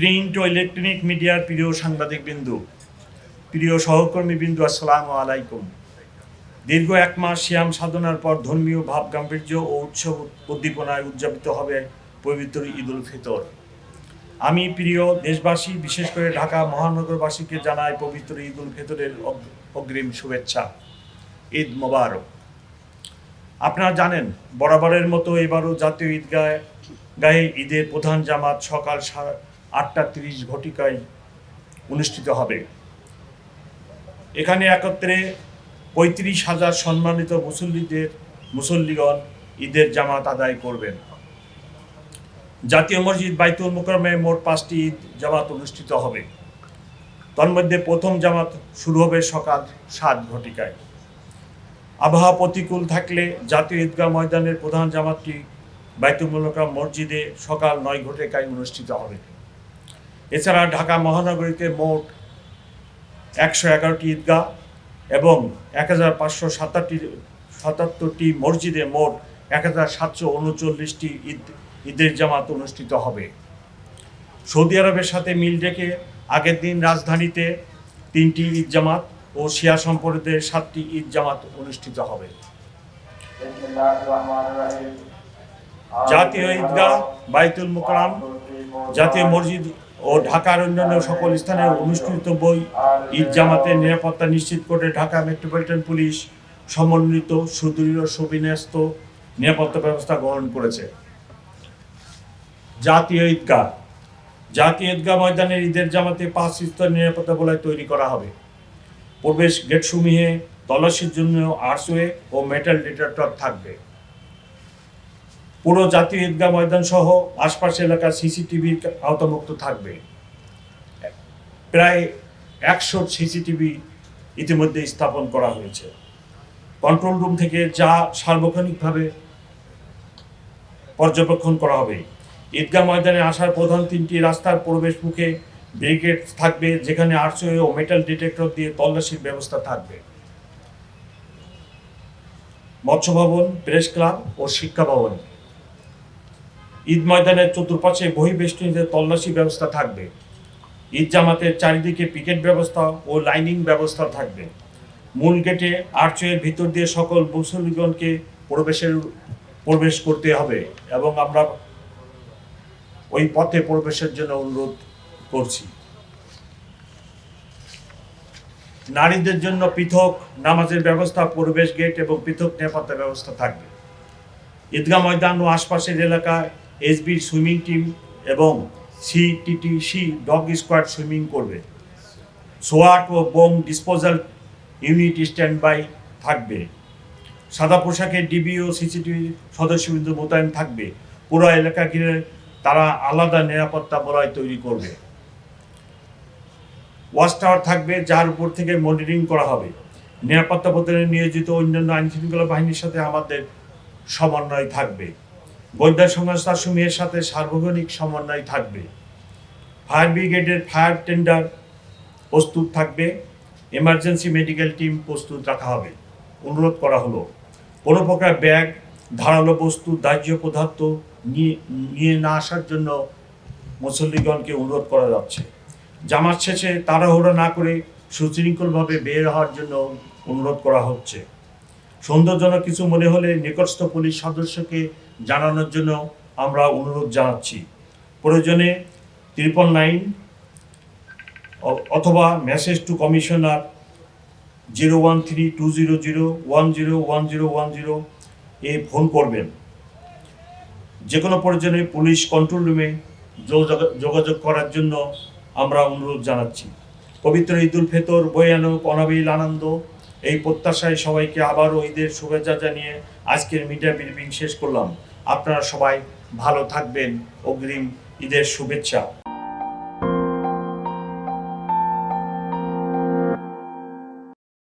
Print ও electronic মিডিয়ার প্রিয় সাংবাদিক বিন্দু প্রিয় সহকর্মী বিন্দু আসসালামু আলাইকুম। দীর্ঘ এক মাস শ্যাম সাধনার পর ধর্মীয় ভাব গাম্ভীর্য ও উৎসব উদ্দীপনায় উদযাপিত হবে পবিত্র ঈদ উল ফিতর। আমি প্রিয় দেশবাসী, বিশেষ করে ঢাকা মহানগরবাসীকে জানাই পবিত্র ঈদ উল ফিতরের অগ্রিম শুভেচ্ছা। ঈদ মোবারক। আপনারা জানেন, বরাবরের মতো এবারও জাতীয় ঈদগাহ গায়ে ঈদের প্রধান জামাত সকাল আটটা তিরিশ ঘটিকায় অনুষ্ঠিত হবে। এখানে একত্রে পঁয়ত্রিশ হাজার সম্মানিত মুসল্লিদের, মুসল্লিগণ ঈদের জামাত আদায় করবেন। জাতীয় মসজিদ বাইতুল মুকরমে মোট পাঁচটি ঈদ জামাত অনুষ্ঠিত হবে। তন্মধ্যে প্রথম জামাত শুরু হবে সকাল সাত ঘটিকায়। আবহাওয়া প্রতিকূল থাকলে জাতীয় ঈদগাহ ময়দানের প্রধান জামাতটি বাইতুল মুকরম মসজিদে সকাল নয় ঘটিকায় অনুষ্ঠিত হবে। এছাড়া ঢাকা মহানগরীতে মোট একশো এগারোটি ঈদগাহ এবং এক হাজার পাঁচশো সাতাত্তরটি সাতাত্তরটি মসজিদে মোট এক হাজার সাতশো উনচল্লিশটি ঈদ, ঈদের জামাত অনুষ্ঠিত হবে। সৌদি আরবের সাথে মিল রেখে আগের দিন রাজধানীতে তিনটি ঈদ জামাত ও শিয়া সম্প্রদায়ের সাতটি ঈদ জামাত অনুষ্ঠিত হবে। জাতীয় ঈদগাহ বাইতুল মুকরাম জাতীয় মসজিদ ও ঢাকার অন্যান্য সকল স্থানে অনুষ্ঠিত বই, ঈদ জামাতের নিরাপত্তা নিশ্চিত করে ঢাকা মেট্রোপলিটন পুলিশ সমন্বিত, সুদৃঢ়, সুবিন্যস্ত নিরাপত্তা ব্যবস্থা গ্রহণ করেছে। জাতীয় ঈদগাহ। জাতীয় ঈদগাহ ময়দানের ঈদের জামাতে পাঁচ স্তর নিরাপত্তা বলয় তৈরি করা হবে। প্রবেশ গেটসমূহে তল্লাশির জন্য আর্টসওয়ে ও মেটাল ডিটেক্টর থাকবে। পুরো জাতীয় ঈদগাহ ময়দান সহ আশপাশ এলাকা সিসিটিভির আওতামুক্ত থাকবে। প্রায় একশো সিসিটিভি ইতিমধ্যে স্থাপন করা হয়েছে। কন্ট্রোল রুম থেকে যা সার্বক্ষণিকভাবে পর্যবেক্ষণ করা হবে। ঈদগাহ ময়দানে আসার প্রধান তিনটি রাস্তার প্রবেশ মুখে ব্যারিকেড থাকবে, যেখানে আর্টসওয়ে ও মেটাল ডিটেক্টর দিয়ে তল্লাশির ব্যবস্থা থাকবে। মৎস্য ভবন, প্রেস ক্লাব ও শিক্ষা ভবন। ঈদ ময়দানের চতুর্পাশে বহিবেষ্টনীতে তল্লাশি ব্যবস্থা থাকবে। ঈদ জামাতের চারিদিকে পিকেট ব্যবস্থা ও লাইনিং ব্যবস্থা থাকবে। মূল গেটে আর্চওয়ের ভিতর দিয়ে সকল মুসলিগণকে প্রবেশের, প্রবেশ করতে হবে এবং আমরা ওই পথে প্রবেশের জন্য অনুরোধ করছি। নারীদের জন্য পৃথক নামাজের ব্যবস্থা, প্রবেশ গেট এবং পৃথক নিরাপত্তা ব্যবস্থা থাকবে। ঈদগাহ ময়দান ও আশপাশের এলাকায় এসবির সুইমিং টিম এবং সিটিটিসি ডগ স্কোয়াড সুইমিং করবে। সোয়াট ও bomb disposal unit stand by থাকবে। সাদা পোশাকে ডিবি ও সিসিটিভি সদস্যবৃন্দ মোতায়েন থাকবে। পুরো এলাকা ঘিরে তারা আলাদা নিরাপত্তা বলয় তৈরি করবে। ওয়াচ টাওয়ার থাকবে, যার উপর থেকে মনিটরিং করা হবে। নিরাপত্তা প্রদানে নিয়োজিত অন্যান্য আইন শৃঙ্খলা বাহিনীর সাথে আমাদের সমন্বয় থাকবে। গোয়েন্দা সংস্থা সমূহের সাথে সার্বজনিক সমন্বয় থাকবে। ফায়ার ব্রিগেডের ফায়ার টেন্ডার প্রস্তুত থাকবে। এমার্জেন্সি মেডিকেল টিম প্রস্তুত রাখা হবে। অনুরোধ করা হলো, কোনো প্রকার ব্যাগ, ধারালো বস্তু, দাহ্য পদার্থ নিয়ে নিয়ে না আসার জন্য মুসল্লিগণকে অনুরোধ করা যাচ্ছে। জামাত শেষে তাড়াহুড়ো না করে সুশৃঙ্খলভাবে বের হওয়ার জন্য অনুরোধ করা হচ্ছে। সৌন্দর্যজনক কিছু মনে হলে নিকটস্থ পুলিশ সদস্যকে জানানোর জন্য আমরা অনুরোধ জানাচ্ছি। প্রয়োজনে ত্রিপল নাইন অথবা message to commissioner zero one three two zero zero one zero one zero one zero A phone করবেন। যে কোনো প্রয়োজনে পুলিশ কন্ট্রোল রুমে যোগাযোগ- করার জন্য আমরা অনুরোধ জানাচ্ছি। পবিত্র ঈদুল ফেতর, বয়ানুক, অনাবিল, আনন্দ এই প্রত্যাশায় সবাইকে আবারও ঈদের শুভেচ্ছা জানিয়ে আজকের মিডিয়া ব্রিফিং শেষ করলাম। আপনারা সবাই ভালো থাকবেন। অগ্রিম ঈদের শুভেচ্ছা।